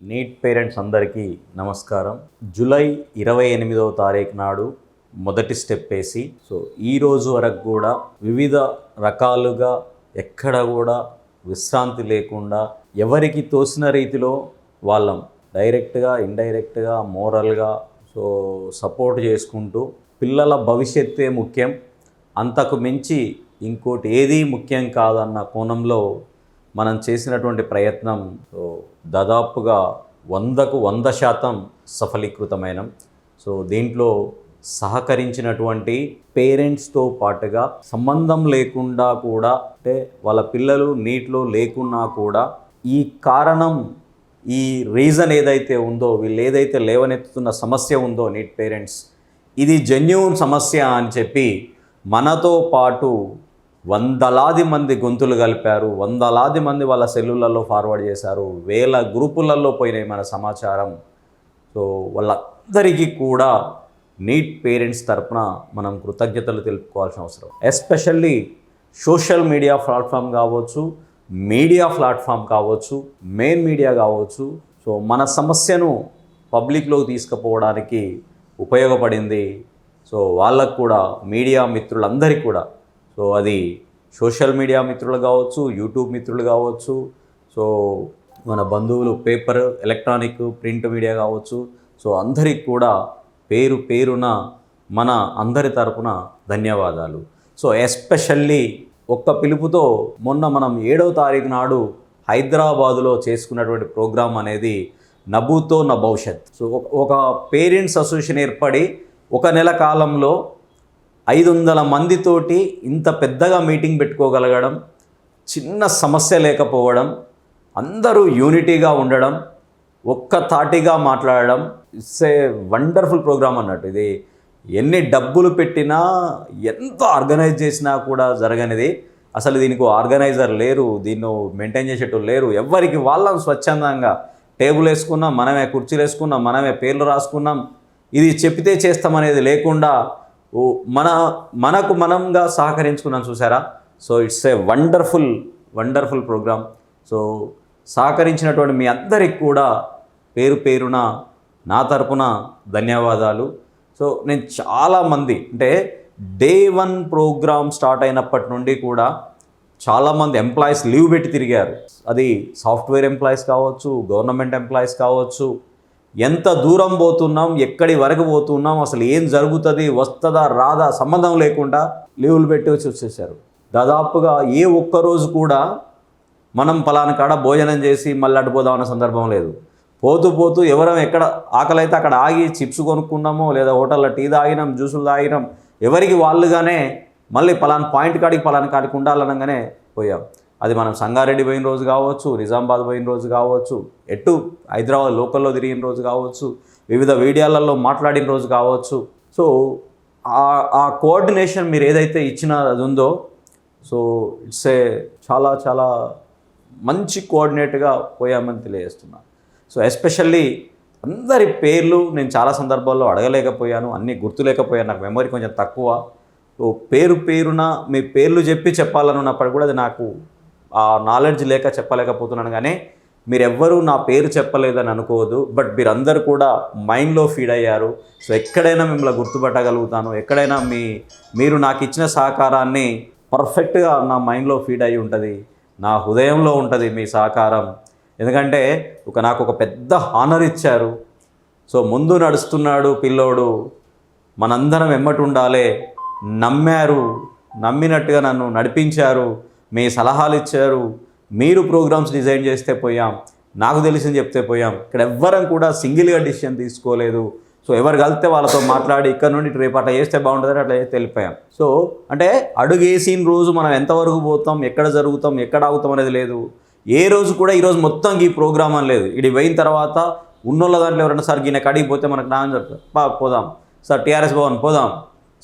Neat parents అందరికీ నమస్కారం. July ఇరవై ఎనిమిదవ తారీఖు నాడు మొదటి స్టెప్ వేసి సో ఈ రోజు వరకు కూడా వివిధ రకాలుగా ఎక్కడ కూడా విశ్రాంతి లేకుండా ఎవరికి తోసిన రీతిలో వాళ్ళం. డైరెక్ట్గా ఇండైరెక్ట్గా మోరల్గా సో సపోర్ట్ చేసుకుంటూ పిల్లల భవిష్యత్తే ముఖ్యం. అంతకు మించి ఇంకోటి ఏదీ ముఖ్యం కాదన్న కోణంలో మనం చేసినటువంటి ప్రయత్నం దాదాపుగా వందకు వంద శాతం సఫలీకృతమైన సో దీంట్లో సహకరించినటువంటి పేరెంట్స్తో పాటుగా సంబంధం లేకుండా కూడా అంటే వాళ్ళ పిల్లలు నీటిలో లేకున్నా కూడా ఈ కారణం ఈ రీజన్ ఏదైతే ఉందో వీళ్ళు ఏదైతే లేవనెత్తుతున్న సమస్య ఉందో నీట్ పేరెంట్స్ ఇది జెన్యున్ సమస్య అని చెప్పి మనతో పాటు వందలాది మంది గొంతులు కలిపారు వందలాది మంది వాళ్ళ సెల్లులలో ఫార్వర్డ్ చేశారు వేల గ్రూపులలో పోయినాయి మన సమాచారం. సో వాళ్ళందరికీ కూడా నీట్ పేరెంట్స్ తరపున మనం కృతజ్ఞతలు తెలుపుకోవాల్సిన అవసరం. ఎస్పెషల్లీ సోషల్ మీడియా ప్లాట్ఫామ్ కావచ్చు మీడియా ప్లాట్ఫామ్ కావచ్చు మెయిన్ మీడియా కావచ్చు. సో మన సమస్యను పబ్లిక్లోకి తీసుకుపోవడానికి ఉపయోగపడింది. సో వాళ్ళకు కూడా మీడియా మిత్రులందరికీ కూడా సో అది సోషల్ మీడియా మిత్రులు కావచ్చు యూట్యూబ్ మిత్రులు కావచ్చు సో మన బంధువులు పేపర్ ఎలక్ట్రానిక్ ప్రింట్ మీడియా కావచ్చు. సో అందరికి కూడా పేరు పేరున మన అందరి తరపున ధన్యవాదాలు. సో ఎస్పెషల్లీ ఒక్క పిలుపుతో మొన్న మనం ఏడవ తారీఖు నాడు హైదరాబాదులో చేసుకున్నటువంటి ప్రోగ్రాం అనేది నబూతో నా భవిష్యత్ సో ఒక పేరెంట్స్ అసోసియేషన్ ఏర్పడి ఒక నెల కాలంలో ఐదు వందల మందితోటి ఇంత పెద్దగా మీటింగ్ పెట్టుకోగలగడం చిన్న సమస్య లేకపోవడం అందరూ యూనిటీగా ఉండడం ఒక్క తాటిగా మాట్లాడడం ఇట్స్ ఏ వండర్ఫుల్ ప్రోగ్రామ్ అన్నట్టు. ఇది ఎన్ని డబ్బులు పెట్టినా ఎంత ఆర్గనైజ్ చేసినా కూడా జరగనిది. అసలు దీనికి ఆర్గనైజర్ లేరు దీన్ని మెయింటైన్ చేసేటోళ్ళు లేరు. ఎవరికి వాళ్ళం స్వచ్ఛందంగా. టేబుల్ వేసుకున్నాం మనమే కుర్చీలు వేసుకున్నాం మనమే పేర్లు రాసుకున్నాం. ఇది చెప్తే చేస్తామనేది లేకుండా మన మనకు మనంగా సహకరించుకున్నాం చూసారా? So it's a wonderful wonderful programme. So సహకరించినటువంటి మీ అందరికి కూడా పేరు పేరున నా తరపున ధన్యవాదాలు. సో నేను చాలామంది అంటే డే వన్ ప్రోగ్రామ్ స్టార్ట్ అయినప్పటి నుండి కూడా చాలామంది ఎంప్లాయీస్ లీవ్ పెట్టి తిరిగారు. అది సాఫ్ట్వేర్ ఎంప్లాయీస్ కావచ్చు గవర్నమెంట్ ఎంప్లాయీస్ కావచ్చు ఎంత దూరం పోతున్నాం ఎక్కడి వరకు పోతున్నాం అసలు ఏం జరుగుతుంది వస్తుందా రాదా సంబంధం లేకుండా లీవులు పెట్టి వచ్చి వచ్చేసారు. దాదాపుగా ఏ ఒక్క రోజు కూడా మనం పలానా కాడ భోజనం చేసి మళ్ళీ అడ్డుపోదామన్న సందర్భం లేదు. పోతూ పోతూ ఎవరం ఎక్కడ ఆకలి అయితే అక్కడ ఆగి చిప్స్ కొనుక్కున్నామో లేదా హోటల్లో టీ తాగినాం జ్యూసులు తాగినాం ఎవరికి వాళ్ళుగానే మళ్ళీ పలానా పాయింట్ కాడికి పలానా కాడికి ఉండాలనగానే పోయాం. అది మనం సంగారెడ్డి పోయిన రోజు కావచ్చు నిజామాబాద్ పోయిన రోజు కావచ్చు ఎటు హైదరాబాద్ లోకల్లో తిరిగిన రోజు కావచ్చు వివిధ మీడియాలలో మాట్లాడిన రోజు కావచ్చు. సో ఆ- కోఆర్డినేషన్ మీరు ఏదైతే ఇచ్చిన అది ఉందో సో ఇట్స్ ఏ చాలా చాలా మంచి కోఆర్డినేట్గా పోయామని తెలియజేస్తున్నా. సో ఎస్పెషల్లీ అందరి పేర్లు నేను చాలా సందర్భాల్లో అడగలేకపోయాను అన్నీ గుర్తులేకపోయాను నాకు మెమరీ కొంచెం తక్కువ. సో పేరు పేరున మీ పేర్లు చెప్పి చెప్పాలనున్నప్పుడు కూడా అది నాకు ఆ నాలెడ్జ్ లేక చెప్పలేకపోతున్నాను కానీ మీరెవ్వరూ నా పేరు చెప్పలేదని అనుకోవద్దు బట్ మీరందరూ కూడా మైండ్లో ఫీడ్ అయ్యారు. సో ఎక్కడైనా మిమ్మల్ని గుర్తుపట్టగలుగుతాను. ఎక్కడైనా మీ మీరు నాకు ఇచ్చిన సహకారాన్ని పర్ఫెక్ట్గా నా మైండ్లో ఫీడ్ అయి ఉంటుంది. నా హృదయంలో ఉంటుంది మీ సహకారం. ఎందుకంటే ఒక నాకు ఒక పెద్ద హానర్ ఇచ్చారు. సో ముందు నడుస్తున్నాడు పిల్లోడు. మనందరం ఎమ్మటి ఉండాలి. నమ్మారు. నమ్మినట్టుగా నన్ను నడిపించారు. మీ సలహాలు ఇచ్చారు మీరు ప్రోగ్రామ్స్ డిజైన్ చేస్తే పోయాం నాకు తెలిసింది చెప్తే పోయాం. ఇక్కడ ఎవ్వరం కూడా సింగిల్గా డిసిషన్ తీసుకోలేదు. సో ఎవరు కలిస్తే వాళ్ళతో మాట్లాడి ఇక్కడ నుండి రేపు అట్లా చేస్తే బాగుంటుందని అట్లా చేస్తే వెళ్ళిపోయాం. సో అంటే అడుగేసిన రోజు మనం ఎంతవరకు పోతాం ఎక్కడ జరుగుతాం ఎక్కడ ఆగుతాం అనేది లేదు. ఏ రోజు కూడా ఈరోజు మొత్తం ఈ ప్రోగ్రామ్ అని లేదు. ఇది పోయిన తర్వాత ఉన్నోళ్ళ దాంట్లో ఎవరైనా సార్ ఈయన కడిగి పోతే మనకు నాన్న చెప్తారు బా పోదాం. సార్ టీఆర్ఎస్ భవన్ పోదాం.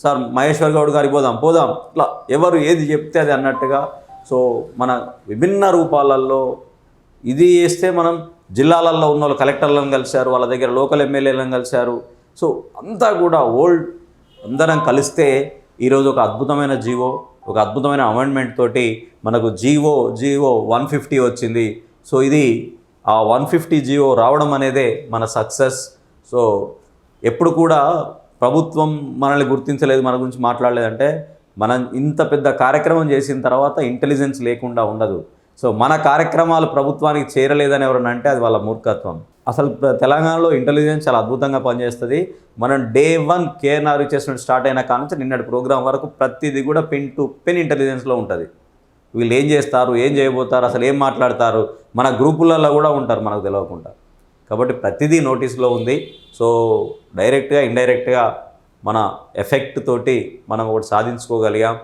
సార్ మహేశ్వర్ గౌడ్ గారికి పోదాం పోదాం. ఇట్లా ఎవరు ఏది చెప్తే అది అన్నట్టుగా సో మన విభిన్న రూపాలలో ఇది చేస్తే మనం జిల్లాలలో ఉన్న వాళ్ళు కలెక్టర్లను కలిశారు వాళ్ళ దగ్గర లోకల్ ఎమ్మెల్యేలను కలిశారు. సో అంతా కూడా ఓల్డ్ అందరం కలిస్తే ఈరోజు ఒక అద్భుతమైన జీవో ఒక అద్భుతమైన అమెండ్మెంట్ తోటి మనకు జీవో జీవో వన్ ఫిఫ్టీ వచ్చింది. సో ఇది ఆ వన్ ఫిఫ్టీ జియో రావడం అనేదే మన సక్సెస్. సో ఎప్పుడు కూడా ప్రభుత్వం మనల్ని గుర్తించలేదు మన గురించి మాట్లాడలేదంటే మనం ఇంత పెద్ద కార్యక్రమం చేసిన తర్వాత ఇంటెలిజెన్స్ లేకుండా ఉండదు. సో మన కార్యక్రమాలు ప్రభుత్వానికి చేరలేదని ఎవరన్నా అంటే అది వాళ్ళ మూర్ఖత్వం. అసలు తెలంగాణలో ఇంటెలిజెన్స్ చాలా అద్భుతంగా పనిచేస్తుంది. మనం డే వన్ కేఎన్ఆర్ చేసిన స్టార్ట్ అయిన కానుంచి నిన్నటి ప్రోగ్రామ్ వరకు ప్రతిదీ కూడా పిన్ టు పిన్ ఇంటెలిజెన్స్లో ఉంటుంది. వీళ్ళు ఏం చేస్తారు ఏం చేయబోతారు అసలు ఏం మాట్లాడతారు మన గ్రూపులలో కూడా ఉంటారు మనకు తెలియకుండా కాబట్టి ప్రతిదీ నోటీస్లో ఉంది. సో డైరెక్ట్గా ఇండైరెక్ట్గా మన ఎఫెక్ట్ తోటి మనం ఒకటి సాధించుకోగలిగాం.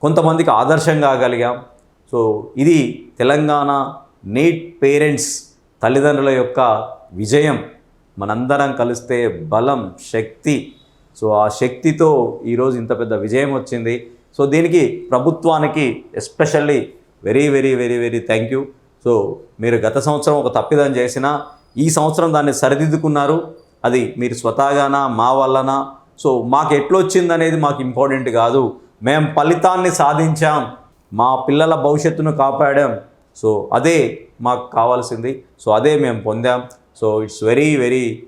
కొంతమందికి ఆదర్శం కాగలిగాం సో ఇది తెలంగాణ నీట్ పేరెంట్స్ తల్లిదండ్రుల యొక్క విజయం. మనందరం కలిస్తే బలం శక్తి. సో ఆ శక్తితో ఈరోజు ఇంత పెద్ద విజయం వచ్చింది. సో దీనికి ప్రభుత్వానికి especially very very very very thank you. So మీరు గత సంవత్సరం ఒక తప్పిదం చేసినా ఈ సంవత్సరం దాన్ని సరిదిద్దుకున్నారు. అది మీరు స్వతహాగానా మా వల్లనా? సో మాకు ఎట్లొచ్చింది అనేది మాకు ఇంపార్టెంట్ కాదు. మేము ఫలితాన్ని సాధించాం. మా పిల్లల భవిష్యత్తును కాపాడాం. సో అదే మాకు కావాల్సింది. సో అదే మేము పొందాం. So it's very very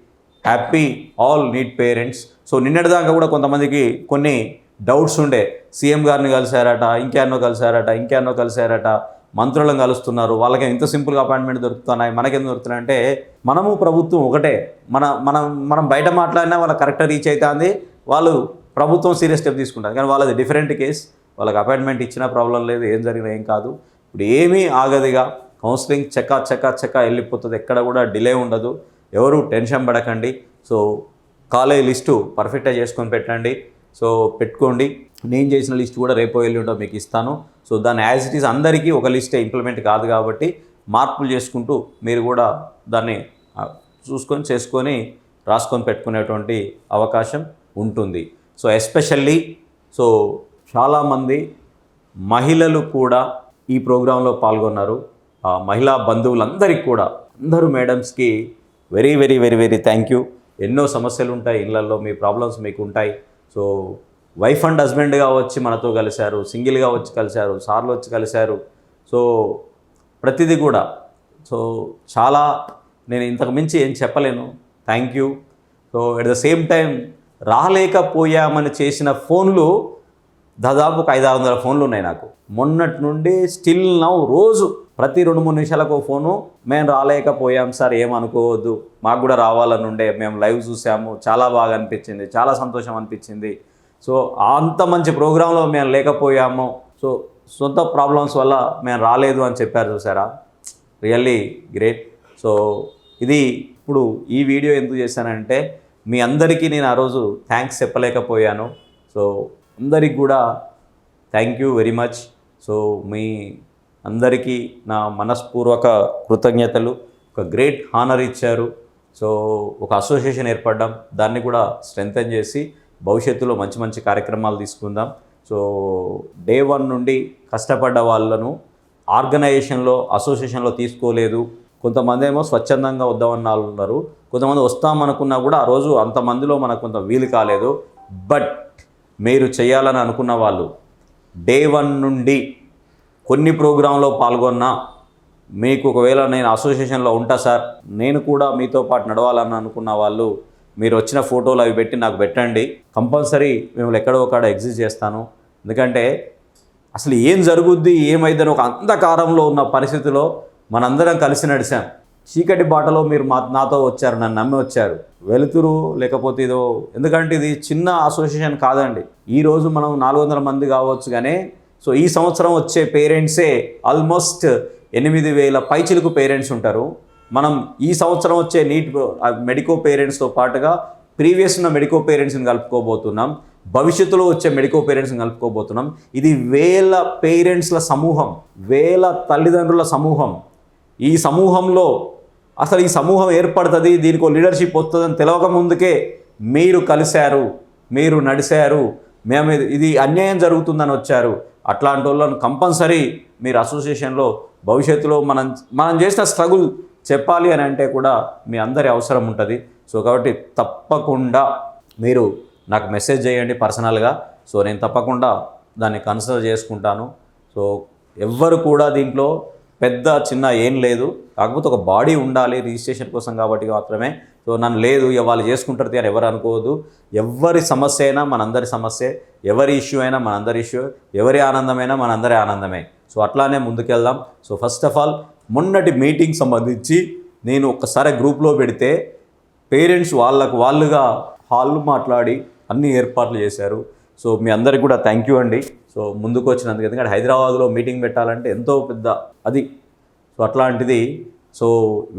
happy all NEET parents. So నిన్నటిదాకా కూడా కొంతమందికి కొన్ని డౌట్స్ ఉండే. సీఎం గారిని కలిశారట ఇంకెన్నో కలిశారట ఇంకెన్నో కలిశారట. మంత్రులను కలుస్తున్నారు. వాళ్ళకి ఇంత సింపుల్గా అపాయింట్మెంట్ దొరుకుతున్నాయి. మనకెందుకు దొరుకుతున్నాయి అంటే మనము ప్రభుత్వం ఒకటే. మన మనం మనం బయట మాట్లాడినా వాళ్ళకి కరెక్ట్గా రీచ్ అవుతుంది వాళ్ళు ప్రభుత్వం సీరియస్ స్టెప్ తీసుకుంటారు. కానీ వాళ్ళది డిఫరెంట్ కేస్. వాళ్ళకి అపాయింట్మెంట్ ఇచ్చినా ప్రాబ్లం లేదు. ఏం జరిగినా ఏం కాదు. ఇప్పుడు ఏమీ ఆగదిగా కౌన్సిలింగ్ చెక్క చెక్క చెక్క వెళ్ళిపోతుంది. ఎక్కడ కూడా డిలే ఉండదు. ఎవరు టెన్షన్ పడకండి. సో కాలేజ్ లిస్టు పర్ఫెక్ట్గా చేసుకొని పెట్టండి. సో పెట్టుకోండి. నేను చేసిన లిస్ట్ కూడా రేపు ఎల్లుండో మీకు ఇస్తాను. సో దాన్ని యాజ్ ఇట్ ఈస్ అందరికీ ఒక లిస్టే ఇంప్లిమెంట్ కాదు కాబట్టి మార్పులు చేసుకుంటూ మీరు కూడా దాన్ని చూసుకొని చేసుకొని రాసుకొని పెట్టుకునేటువంటి అవకాశం ఉంటుంది. సో ఎస్పెషల్లీ సో చాలామంది మహిళలు కూడా ఈ ప్రోగ్రాంలో పాల్గొన్నారు. ఆ మహిళా బంధువులందరికీ కూడా అందరూ మేడమ్స్కి very very very very thank you. ఎన్నో సమస్యలు ఉంటాయి ఇళ్ళలో మీ ప్రాబ్లమ్స్ మీకు ఉంటాయి సో వైఫ్ అండ్ హస్బెండ్గా వచ్చి మనతో కలిశారు సింగిల్గా వచ్చి కలిశారు సార్లు వచ్చి కలిశారు. సో ప్రతిదీ కూడా. సో చాలా నేను ఇంతకు మించి ఏం చెప్పలేను. Thank you. So at the same time రాలేకపోయామని చేసిన ఫోన్లు దాదాపు ఒక ఐదు ఆరు వందల ఫోన్లు ఉన్నాయి నాకు. మొన్నటి నుండి స్టిల్ నౌ రోజు ప్రతి రెండు మూడు నిమిషాలకు ఫోను. మేము రాలేకపోయాం సార్ ఏమనుకోవద్దు మాకు కూడా రావాలని ఉండే. మేము లైవ్ చూసాము. చాలా బాగా అనిపించింది. చాలా సంతోషం అనిపించింది. సో అంత మంచి ప్రోగ్రాంలో మేము లేకపోయాము. సో సొంత ప్రాబ్లమ్స్ వల్ల మేము రాలేదు అని చెప్పారు చూసారా? Really great. సో ఇది ఇప్పుడు ఈ వీడియో ఎందుకు చేశానంటే మీ అందరికీ నేను ఆ రోజు థ్యాంక్స్ చెప్పలేకపోయాను. సో అందరికి కూడా thank you very much. So మీ అందరికీ నా మనస్పూర్వక కృతజ్ఞతలు. ఒక గ్రేట్ హానర్ ఇచ్చారు. సో ఒక అసోసియేషన్ ఏర్పడడం. దాన్ని కూడా స్ట్రెంగ్తన్ చేసి భవిష్యత్తులో మంచి మంచి కార్యక్రమాలు తీసుకుందాం. సో డే వన్ నుండి కష్టపడ్డ వాళ్ళను ఆర్గనైజేషన్లో అసోసియేషన్లో తీసుకోలేదు. కొంతమంది ఏమో స్వచ్ఛందంగా వద్దామన్న వాళ్ళు ఉన్నారు. కొంతమంది వస్తామనుకున్నా కూడా ఆ రోజు అంతమందిలో మనకు కొంత వీలు కాలేదు. బట్ మీరు చేయాలని అనుకున్న వాళ్ళు డే వన్ నుండి కొన్ని ప్రోగ్రాంలో పాల్గొన్నా మీకు ఒకవేళ నేను అసోసియేషన్లో ఉంటా సార్ నేను కూడా మీతో పాటు నడవాలని అనుకున్న వాళ్ళు మీరు వచ్చిన ఫోటోలు అవి పెట్టి నాకు పెట్టండి. కంపల్సరీ మిమ్మల్ని ఎక్కడో ఒకడ ఎగ్జిస్ట్ చేస్తాను. ఎందుకంటే అసలు ఏం జరుగుద్ది ఏమైందని ఒక అంధకారంలో ఉన్న పరిస్థితిలో మనందరం కలిసి నడిచాం. చీకటి బాటలో మీరు మా నాతో వచ్చారు నన్ను నమ్మి వచ్చారు. వెలుతురు లేకపోతే ఇదో ఎందుకంటే ఇది చిన్న అసోసియేషన్ కాదండి. ఈరోజు మనం నాలుగు వందల మంది కావచ్చు కానీ సో ఈ సంవత్సరం వచ్చే పేరెంట్సే ఆల్మోస్ట్ ఎనిమిది వేల పైచిలకు పేరెంట్స్ ఉంటారు. మనం ఈ సంవత్సరం వచ్చే నీట్ మెడికో పేరెంట్స్తో పాటుగా ప్రీవియస్ ఉన్న మెడికో పేరెంట్స్ని కలుపుకోబోతున్నాం. భవిష్యత్తులో వచ్చే మెడికో పేరెంట్స్ని కలుపుకోబోతున్నాం. ఇది వేల పేరెంట్స్ల సమూహం వేల తల్లిదండ్రుల సమూహం. ఈ సమూహంలో అసలు ఈ సమూహం ఏర్పడుతుంది దీనికి లీడర్షిప్ వస్తుందని తెలవక ముందుకే మీరు కలిశారు మీరు నడిచారు మేము ఇది అన్యాయం జరుగుతుందని వచ్చారు. అట్లాంటి వాళ్ళని కంపల్సరీ మీరు అసోసియేషన్లో భవిష్యత్తులో మనం మనం చేసిన స్ట్రగుల్ చెప్పాలి అని అంటే కూడా మీ అందరి అవసరం ఉంటుంది. సో కాబట్టి తప్పకుండా మీరు నాకు మెసేజ్ చేయండి పర్సనల్గా. సో నేను తప్పకుండా దాన్ని కన్సిడర్ చేసుకుంటాను. సో ఎవ్వరు కూడా దీంట్లో పెద్ద చిన్న ఏం లేదు. కాకపోతే ఒక బాడీ ఉండాలి రిజిస్ట్రేషన్ కోసం కాబట్టి మాత్రమే. సో నన్ను లేదు వాళ్ళు చేసుకుంటారు అని ఎవరు అనుకోవద్దు. ఎవరి సమస్య అయినా మనందరి సమస్య ఎవరి ఇష్యూ అయినా మనందరి ఇష్యూ ఎవరి ఆనందమైనా మనందరి ఆనందమే. సో అట్లానే ముందుకెళ్దాం. సో ఫస్ట్ ఆఫ్ ఆల్ మొన్నటి మీటింగ్ సంబంధించి నేను ఒక్కసారి గ్రూప్లో పెడితే పేరెంట్స్ వాళ్ళకు వాళ్ళుగా హాల్ మాట్లాడి అన్ని ఏర్పాట్లు చేశారు. సో మీ అందరికి కూడా థ్యాంక్ యూ అండి. సో ముందుకు వచ్చినందుకు ఎందుకంటే హైదరాబాద్లో మీటింగ్ పెట్టాలంటే ఎంతో పెద్ద అది. సో అట్లాంటిది సో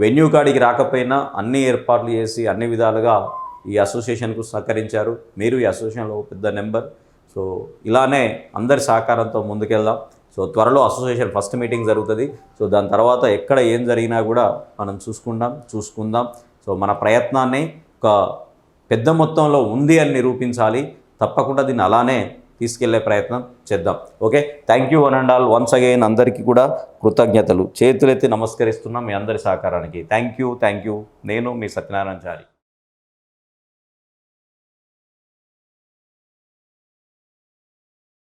వెన్యూ కాడికి రాకపోయినా అన్ని ఏర్పాట్లు చేసి అన్ని విధాలుగా ఈ అసోసియేషన్కు సహకరించారు. మీరు ఈ అసోసియేషన్లో ఒక పెద్ద నెంబర్. సో ఇలానే అందరి సహకారంతో ముందుకెళ్దాం. సో త్వరలో అసోసియేషన్ ఫస్ట్ మీటింగ్ జరుగుతుంది. సో దాని తర్వాత ఎక్కడ ఏం జరిగినా కూడా మనం చూసుకుందాం చూసుకుందాం. సో మన ప్రయత్నాన్ని ఒక పెద్ద మొత్తంలో ఉంది అని నిరూపించాలి. తప్పకుండా దీన్ని అలానే తీసుకెళ్ళే ప్రయత్నం చేద్దాం. Okay? Thank you one and all once again అందరికీ కూడా కృతజ్ఞతలు. చేతులెత్తి నమస్కరిస్తున్నాం మీ అందరి సహకారానికి. థ్యాంక్ యూ థ్యాంక్ యూ నేను మీ సత్యనారాయణ చారి.